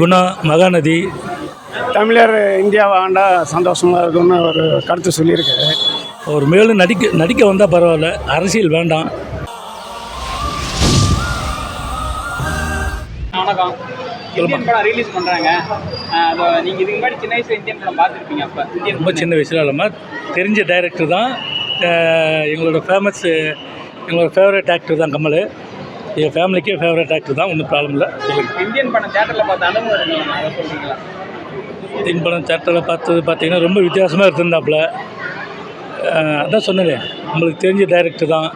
குணா மகாநதி. தமிழர் இந்தியாவை ஆண்டா சந்தோஷமாக இருக்கும்னு ஒரு கருத்து சொல்லியிருக்காரு. அவர் மேலும் நடிக்க நடிக்க வந்தால் பரவாயில்ல அரசியல் வேண்டாம். வணக்கம். இந்தியன் படம் ரிலீஸ் பண்ணுறாங்க அதை நீங்கள் இதுக்கு முன்னாடி சின்ன வயசுல இந்தியன் படம் பார்த்துருப்பீங்க அப்போ. இந்தியன் ரொம்ப சின்ன வயசில் இல்லாமல் தெரிஞ்ச டைரக்டர் தான். எங்களோட ஃபேமஸ் எங்களோட ஃபேவரட் ஆக்டர் தான் கமல். எங்கள் ஃபேமிலிக்கே ஃபேவரட் ஆக்டர் தான் ஒன்றும் ப்ராப்ளம் இல்லை. இந்தியன் படம் தேட்டரில் பார்த்த அனுபவம் இந்தியன் படம் தேட்டரில் பார்த்தது பார்த்தீங்கன்னா ரொம்ப வித்தியாசமாக இருந்திருந்தாப்புல அதான் சொன்னேனே நம்மளுக்கு தெரிஞ்ச டைரக்டர் தான்.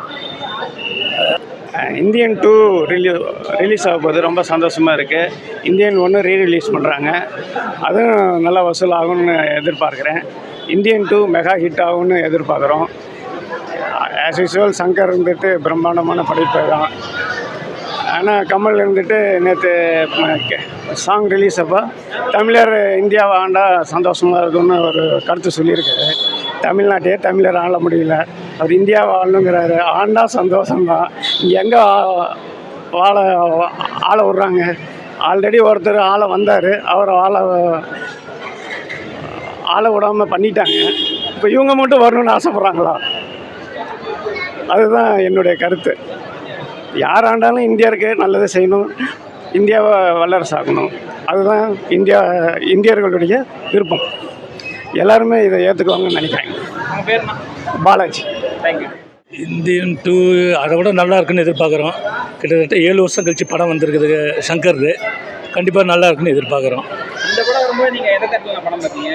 இந்தியன் டூ ரிலீ ரிலீஸ் ஆக போது ரொம்ப சந்தோஷமாக இருக்குது இந்தியன் ஒன்று ரீ ரிலீஸ் பண்ணுறாங்க அதுவும் நல்லா வசூல் ஆகும்னு எதிர்பார்க்குறேன். இந்தியன் டூ மெகா ஹிட் ஆகும்னு எதிர்பார்க்குறோம். ஆஸ் யூஸ்வல் சங்கர் இருந்துட்டு பிரம்மாண்டமான படைப்பு தான். ஆனால் கமல் இருந்துட்டு நேற்று சாங் ரிலீஸ் அப்போ தமிழர் இந்தியாவை ஆண்டா சந்தோஷமாக இருக்கும்னு ஒரு கருத்து சொல்லியிருக்காரு. தமிழ்நாட்டையே தமிழர் ஆள முடியல. அவர் இந்தியாவை ஆளணுங்கிறாரு ஆண்டா சந்தோஷம்தான். எங்கே வாழ ஆள விட்றாங்க? ஆல்ரெடி ஒருத்தர் ஆள வந்தார். அவர் ஆள ஆள விடாமல் பண்ணிட்டாங்க. இப்போ இவங்க மட்டும் வரணும்னு ஆசைப்பட்றாங்களா? அதுதான் என்னுடைய கருத்து. யார் ஆண்டாலும் இந்தியருக்கு நல்லது செய்யணும். இந்தியாவை வல்லரசாக்கணும் அதுதான் இந்தியா இந்தியர்களுடைய விருப்பம். எல்லாருமே இதை ஏற்றுக்குவாங்கன்னு நினைக்கிறேன். பாலாஜி. தேங்க்யூ இந்தியன் டூ அதை விட நல்லா இருக்குன்னு எதிர்பார்க்குறோம். கிட்டத்தட்ட ஏழு வருஷம் கழிச்சு படம் வந்திருக்குது சங்கர் கண்டிப்பாக நல்லா இருக்குன்னு எதிர்பார்க்குறோம். இந்த படம் வரும்போது நீங்கள் எந்த தேட்டரில் படம் பார்த்தீங்க?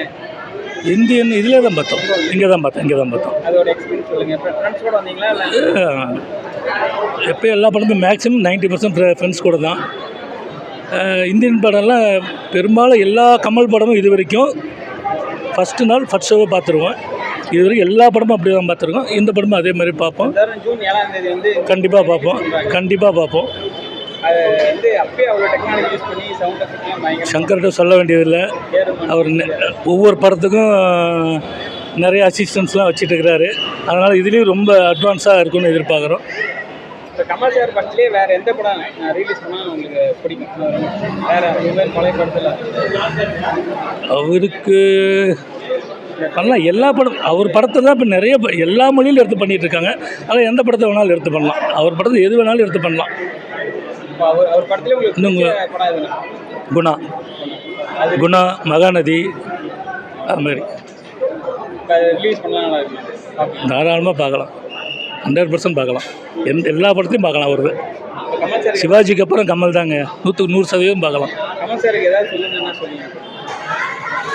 இந்தியன் இதில் தான் பார்த்தோம். இங்கே தான் பார்த்தோம் இங்கே தான் பார்த்தோம். எப்போ எல்லா படமும் மேக்ஸிமம் நைன்ட்டி பர்சன்ட் ஃப்ரெண்ட்ஸ் கூட தான். இந்தியன் படம்லாம் பெரும்பாலும் எல்லா கமல் படமும் இது வரைக்கும் ஃபஸ்ட்டு நாள் ஃபஸ்ட் ஷோவை பார்த்துருவோம். இது வரைக்கும் எல்லா படமும் அப்படி தான் பார்த்துருக்கோம். இந்த படமும் அதே மாதிரி பார்ப்போம். கண்டிப்பாக பார்ப்போம். கண்டிப்பாக பார்ப்போம். அது வந்து அப்பயே அவ்வளோ டெக்னாலஜி யூஸ் பண்ணி சவுண்ட் எஃபெக்ட்லாம் பயங்கர சங்கர்கிட்ட சொல்ல வேண்டியதில்லை. அவர் ஒவ்வொரு படத்துக்கும் நிறைய அசிஸ்டன்ஸ்லாம் வச்சுட்டு இருக்கிறாரு. அதனால் இதுலேயும் ரொம்ப அட்வான்ஸாக இருக்கும்னு எதிர்பார்க்குறோம். இப்போ கமல் சார் படத்துலேயே வேறு எந்த படம் ரிலீஸ் பண்ணால் உங்களுக்கு பிடிக்கும்? வேறு இந்த பழைய படத்தில்? அவருக்கு பண்ணலாம். எல்லா படம் அவர் படத்தை தான் இப்போ நிறைய எல்லா மொழியிலும் எடுத்து பண்ணிட்டு இருக்காங்க. அதில் எந்த படத்தை வேணாலும் எடுத்து பண்ணலாம். அவர் படத்தை எது வேணாலும் எடுத்து பண்ணலாம். இன்னும் குணா. குணா மகாநதி அது மாதிரி. தாராளமாக பார்க்கலாம். ஹண்ட்ரட் பர்சன்ட் பார்க்கலாம். எந்த எல்லா படத்தையும் பார்க்கலாம் சார் சிவாஜிக்கு அப்புறம் கமல் தாங்க. நூற்றுக்கு நூறு சதவீதம் பார்க்கலாம்.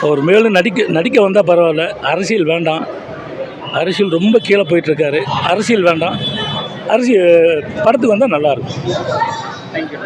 அவர் மேலும் நடிக்க நடிக்க வந்தால் பரவாயில்ல. அரசியல் வேண்டாம். அரசியல் ரொம்ப கீழே போயிட்டுருக்காரு அரசியல் வேண்டாம். அரசியல் படத்துக்கு வந்தால் நல்லாயிருக்கும் Thank you.